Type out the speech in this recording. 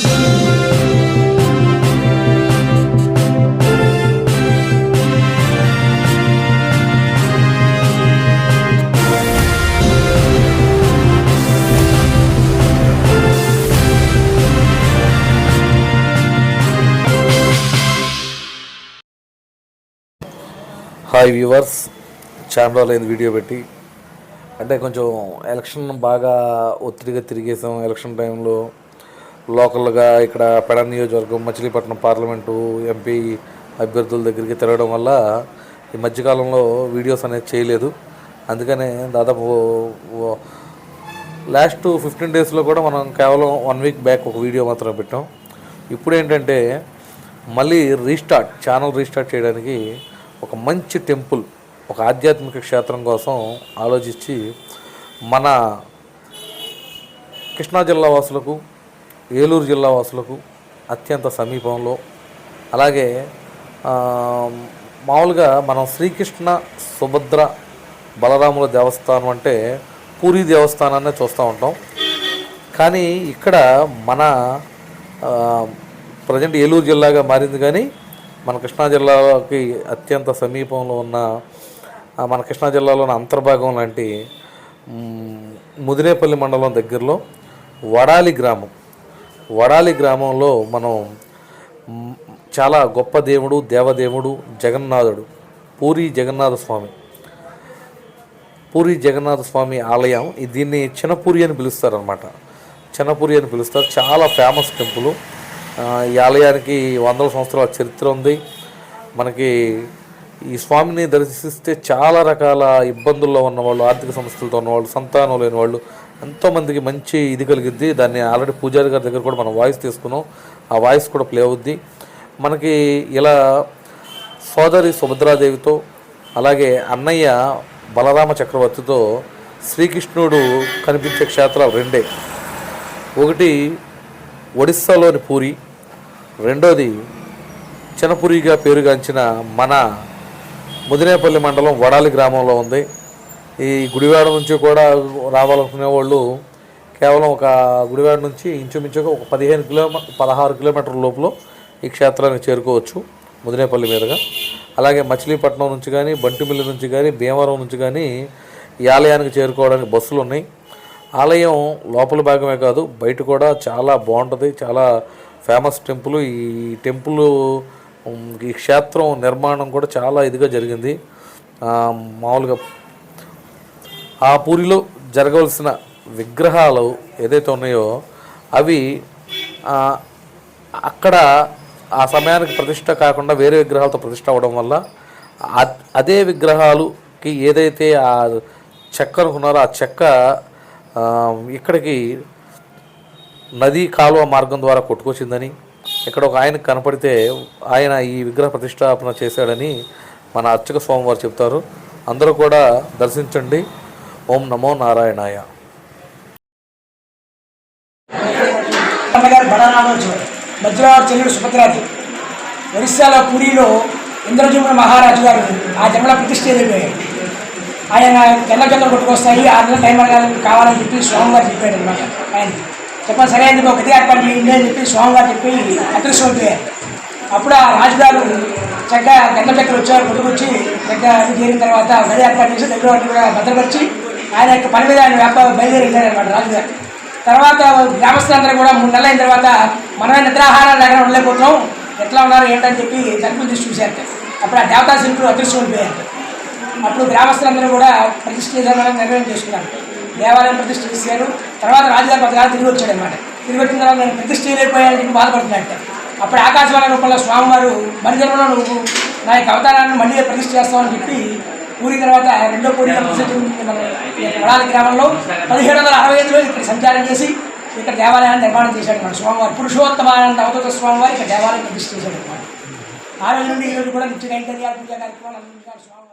Hi viewers చాలా అయింది video పెట్టి. అంటే కొంచెం ఎలక్షన్ బాగా ఒత్తిడిగా తిరిగేసాం. ఎలక్షన్ టైంలో లోకల్గా ఇక్కడ పెడ నియోజకవర్గం మచిలీపట్నం పార్లమెంటు ఎంపీ అభ్యర్థుల దగ్గరికి తిరగడం వల్ల ఈ మధ్యకాలంలో వీడియోస్ అనేది చేయలేదు. అందుకనే దాదాపు లాస్ట్ ఫిఫ్టీన్ డేస్లో కూడా మనం కేవలం వన్ వీక్ బ్యాక్ ఒక వీడియో మాత్రం పెట్టాం. ఇప్పుడు ఏంటంటే మళ్ళీ రీస్టార్ట్ ఛానల్ రీస్టార్ట్ చేయడానికి ఒక మంచి టెంపుల్ ఒక ఆధ్యాత్మిక క్షేత్రం కోసం ఆలోచించి మన కృష్ణా జిల్లా వాసులకు ఏలూరు జిల్లా వాసులకు అత్యంత సమీపంలో. అలాగే మామూలుగా మనం శ్రీకృష్ణ సుభద్ర బలరాముల దేవస్థానం అంటే పూరి దేవస్థానాన్ని చూస్తూ ఉంటాం. కానీ ఇక్కడ మన ప్రజెంట్ ఏలూరు జిల్లాగా మారింది కానీ మన కృష్ణా జిల్లాకి అత్యంత సమీపంలో ఉన్న మన కృష్ణా జిల్లాలోని అంతర్భాగం లాంటి ముదినేపల్లి మండలం దగ్గరలో వడాలి గ్రామం. వడాలి గ్రామంలో మనం చాలా గొప్ప దేవుడు దేవదేవుడు జగన్నాథుడు పూరి జగన్నాథ స్వామి. పూరి జగన్నాథ స్వామి ఆలయం దీన్ని చిన్నపూరి అని పిలుస్తారనమాట చిన్నపూరి అని పిలుస్తారు. చాలా ఫేమస్ టెంపుల్. ఈ ఆలయానికి వందల సంవత్సరాల చరిత్ర ఉంది. మనకి ఈ స్వామిని దర్శిస్తే చాలా రకాల ఇబ్బందుల్లో ఉన్నవాళ్ళు ఆర్థిక సమస్యలతో ఉన్నవాళ్ళు సంతానం లేని వాళ్ళు ఎంతోమందికి మంచి ఇది కలిగిద్ది దాన్ని ఆల్రెడీ పూజారి గారి దగ్గర కూడా మనం వాయిస్ తీసుకున్నాం. ఆ వాయిస్ కూడా ప్లే అవుద్ది. మనకి ఇలా సోదరి సుభద్రాదేవితో అలాగే అన్నయ్య బలరామ చక్రవర్తితో శ్రీకృష్ణుడు కనిపించే క్షేత్రాలు రెండే. ఒకటి ఒడిస్సాలోని పూరి రెండోది చిన్నపురిగా పేరుగాంచిన మన ముదినేపల్లి మండలం వడాలి గ్రామంలో ఉంది. ఈ గుడివాడ నుంచి కూడా రావాలనుకునే వాళ్ళు కేవలం ఒక గుడివాడ నుంచి ఇంచుమించుగా ఒక పదిహేను కిలోమీ పదహారు కిలోమీటర్ల లోపల ఈ క్షేత్రానికి చేరుకోవచ్చు ముదినేపల్లి మీదుగా. అలాగే మచిలీపట్నం నుంచి కానీ బంటిమిల్లి నుంచి కానీ భీమవరం నుంచి కానీ ఈ ఆలయానికి చేరుకోవడానికి బస్సులు ఉన్నాయి. ఆలయం లోపల భాగమే కాదు బయట కూడా చాలా బాగుంటుంది. చాలా ఫేమస్ టెంపుల్. ఈ టెంపుల్ ఈ క్షేత్రం నిర్మాణం కూడా చాలా ఇదిగా జరిగింది. మామూలుగా ఆ పూరిలో జరగవలసిన విగ్రహాలు ఏదైతే ఉన్నాయో అవి అక్కడ ఆ సమయానికి ప్రతిష్ట కాకుండా వేరే విగ్రహాలతో ప్రతిష్ట అవ్వడం వల్ల అదే విగ్రహాలుకి ఏదైతే ఆ చెక్క అనుకున్నారో ఆ చెక్క ఇక్కడికి నదీ కాలువ మార్గం ద్వారా కొట్టుకొచ్చిందని ఇక్కడ ఒక ఆయనకు కనపడితే ఆయన ఈ విగ్రహ ప్రతిష్టాపన చేశాడని మన అర్చక స్వామివారు చెప్తారు. అందరూ కూడా దర్శించండి. ఓం నమో నారాయణాయ. మధ్యలో చెల్లెడు సుభద్రాజు. ఒరిస్సాలో పూరిలో ఇంద్రజుమ్న మహారాజు గారు ఆ జన్మల ప్రతిష్ఠ అయిపోయారు ఆయన తెల్ల జొన్నలు కొట్టుకొస్తాయి ఆ నెల టైం అనగానే కావాలని చెప్పి స్వామి గారు చెప్పాడు అనమాట ఆయన చెప్పండి సరే ఎందుకు ఒకటి ఏర్పాటు చేయండి అని చెప్పి స్వామి గారు చెప్పి అదృష్టమైపోయారు అప్పుడు ఆ రాజుగారు చక్కగా గంట చక్కెర వచ్చారు కొట్టుకొచ్చి చక్కగా అది చేరిన తర్వాత గది ఏర్పాటు చేసి దగ్గర కూడా భద్రపరిచి ఆయన యొక్క పని మీద ఆయన వ్యాపారం బయలుదేరి వెళ్ళారనమాట రాజుగారు. తర్వాత గ్రామస్తులందరూ కూడా మూడు నెలల అయిన తర్వాత మనమే నిద్రాహారాలు దగ్గర ఉండలేకపోతున్నాం. ఎట్లా ఉన్నారు ఏంటని చెప్పి తలుపులు తీసి చూశారు. అప్పుడు ఆ దేవతా శిల్పులు అదృష్టం ఉండిపోయారు. అప్పుడు గ్రామస్తులందరూ కూడా ప్రతిష్ఠ నిర్ణయం చేసుకున్నారు. దేవాలయం ప్రతిష్ఠ చేశారు. తర్వాత రాజుగారు పథకాలు తిరిగి వచ్చాడు అనమాట తిరిగి వచ్చిన తర్వాత నేను ప్రతిష్ఠ చేయలేకపోయానని చెప్పి బాధపడుతున్నాడు అప్పుడు ఆకాశవాణి రూపంలో స్వామివారు మరిజన్మలో నువ్వు నా యొక్క అవతారాన్ని మళ్ళీ ప్రతిష్ఠ చేస్తామని చెప్పి పూరి తర్వాత రెండో పూరి వడాలి గ్రామంలో పదిహేడు వందల అరవై ఐదులో ఇక్కడ సంచారం చేసి ఇక్కడ దేవాలయాన్ని నిర్మాణం చేశాడు మన స్వామివారు. పురుషోత్తమానంద అవతార స్వామివారు ఇక్కడ దేవాలయం ప్రతిష్ఠ చేశాడు అనమాట ఆ రోజు నుండి ఈ రోజు కూడా నిత్య కైంకర్యాలు పూజా కార్యక్రమాలు అందించారు స్వామివారు.